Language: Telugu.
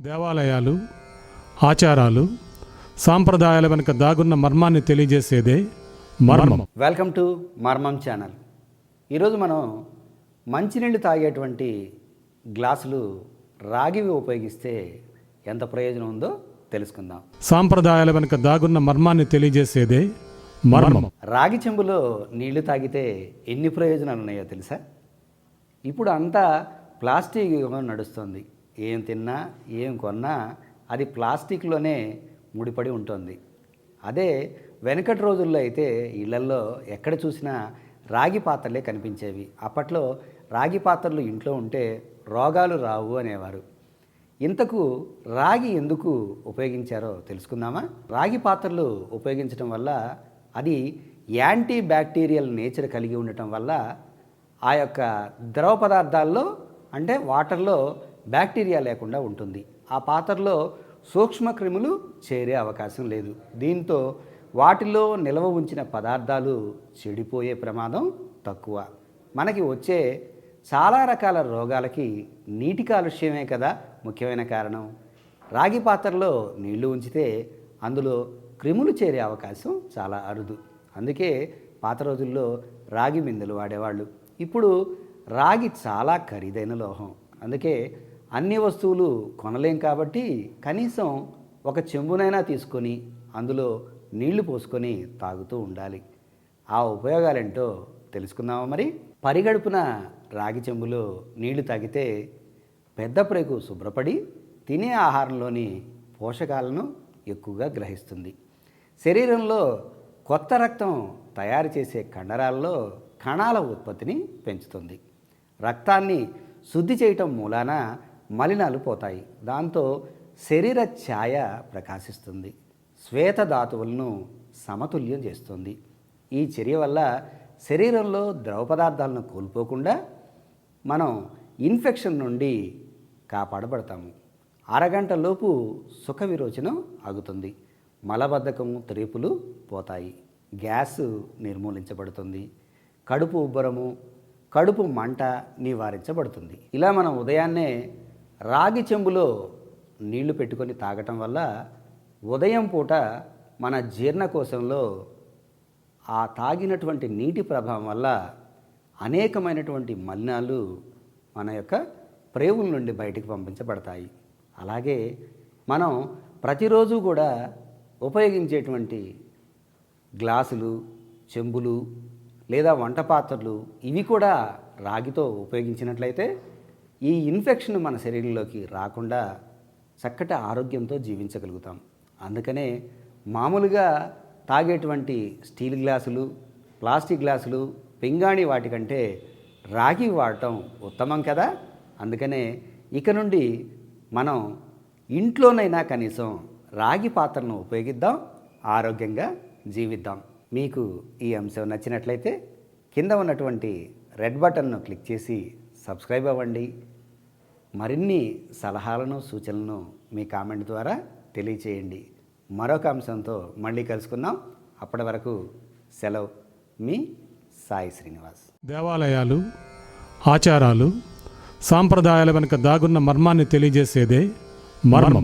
దేవాలయాలు ఆచారాలు సాంప్రదాయాల వెనుక దాగున్న మర్మాన్ని తెలియజేసేదే మర్మం. వెల్కమ్ టు మర్మం ఛానల్ ఈరోజు మనం మంచినీళ్ళు తాగేటువంటి గ్లాసులు రాగివి ఉపయోగిస్తే ఎంత ప్రయోజనం ఉందో తెలుసుకుందాం. సాంప్రదాయాల వెనుక దాగున్న మర్మాన్ని తెలియజేసేదే మర్మం. రాగి చెంబులో నీళ్ళు తాగితే ఎన్ని ప్రయోజనాలు ఉన్నాయో తెలుసా? ఇప్పుడు అంతా ప్లాస్టిక్ యుగం నడుస్తుంది. ఏం తిన్నా ఏం కొన్నా అది ప్లాస్టిక్లోనే ముడిపడి ఉంటుంది. అదే వెనకటి రోజుల్లో అయితే ఇళ్ళల్లో ఎక్కడ చూసినా రాగి పాత్రలే కనిపించేవి. అప్పట్లో రాగి పాత్రలు ఇంట్లో ఉంటే రోగాలు రావు అనేవారు. ఇంతకు రాగి ఎందుకు ఉపయోగించారో తెలుసుకుందామా? రాగి పాత్రలు ఉపయోగించడం వల్ల అది యాంటీ బ్యాక్టీరియల్ నేచర్ కలిగి ఉండటం వల్ల ఆ యొక్క ద్రవ పదార్థాల్లో అంటే వాటర్లో బ్యాక్టీరియా లేకుండా ఉంటుంది. ఆ పాత్రలో సూక్ష్మక్రిములు చేరే అవకాశం లేదు. దీంతో వాటిలో నిల్వ ఉంచిన పదార్థాలు చెడిపోయే ప్రమాదం తక్కువ. మనకి వచ్చే చాలా రకాల రోగాలకి నీటి కాలుష్యమే కదా ముఖ్యమైన కారణం. రాగి పాత్రలో నీళ్ళు ఉంచితే అందులో క్రిములు చేరే అవకాశం చాలా అరుదు. అందుకే పాత రోజుల్లో రాగి బిందెలు వాడేవాళ్ళు. ఇప్పుడు రాగి చాలా ఖరీదైన లోహం. అందుకే అన్ని వస్తువులు కొనలేం కాబట్టి కనీసం ఒక చెంబునైనా తీసుకొని అందులో నీళ్ళు పోసుకొని తాగుతూ ఉండాలి. ఆ ఉపయోగాలేంటో తెలుసుకుందామా మరి? పరిగడుపున రాగి చెంబులో నీళ్ళు తాగితే పెద్ద ప్రేగు శుభ్రపడి తినే ఆహారంలోని పోషకాలను ఎక్కువగా గ్రహిస్తుంది. శరీరంలో కొత్త రక్తం తయారు చేసే కండరాల్లో కణాల ఉత్పత్తిని పెంచుతుంది. రక్తాన్ని శుద్ధి చేయటం మూలాన మలినాలు పోతాయి. దాంతో శరీర ఛాయ ప్రకాశిస్తుంది. శ్వేత ధాతువులను సమతుల్యం చేస్తుంది. ఈ చర్య వల్ల శరీరంలో ద్రవ పదార్థాలను కోల్పోకుండా మనం ఇన్ఫెక్షన్ నుండి కాపాడబడతాము. అరగంటలోపు సుఖ విరోచనం ఆగుతుంది. మలబద్ధకం త్రేపులు పోతాయి. గ్యాస్ నిర్మూలించబడుతుంది. కడుపు ఉబ్బరము కడుపు మంట నివారించబడుతుంది. ఇలా మనం ఉదయాన్నే రాగి చెంబులో నీళ్ళు పెట్టుకొని తాగటం వల్ల ఉదయం పూట మన జీర్ణకోశంలో ఆ తాగినటువంటి నీటి ప్రభావం వల్ల అనేకమైనటువంటి మలినాలు మన యొక్క ప్రేవుల నుండి బయటికి పంపించబడతాయి. అలాగే మనం ప్రతిరోజు కూడా ఉపయోగించేటువంటి గ్లాసులు చెంబులు లేదా వంట పాత్రలు ఇవి కూడా రాగితో ఉపయోగించినట్లయితే ఈ ఇన్ఫెక్షన్ మన శరీరంలోకి రాకుండా చక్కటి ఆరోగ్యంతో జీవించగలుగుతాం. అందుకనే మామూలుగా తాగేటువంటి స్టీల్ గ్లాసులు ప్లాస్టిక్ గ్లాసులు పింగాణి వాటికంటే రాగి వాడటం ఉత్తమం కదా? అందుకనే ఇక నుండి మనం ఇంట్లోనైనా కనీసం రాగి పాత్రను ఉపయోగిద్దాం ఆరోగ్యంగా జీవిద్దాం. మీకు ఈ అంశం నచ్చినట్లయితే కింద ఉన్నటువంటి రెడ్ బటన్ను క్లిక్ చేసి సబ్స్క్రైబ్ అవ్వండి. మరిన్ని సలహాలను సూచనలను మీ కామెంట్ ద్వారా తెలియచేయండి. మరొక అంశంతో మళ్ళీ కలుసుకుందాం. అప్పటి వరకు సెలవు. మీ సాయి శ్రీనివాస్. దేవాలయాలు ఆచారాలు సాంప్రదాయాల వెనుక దాగున్న మర్మాన్ని తెలియజేసేదే మర్మం.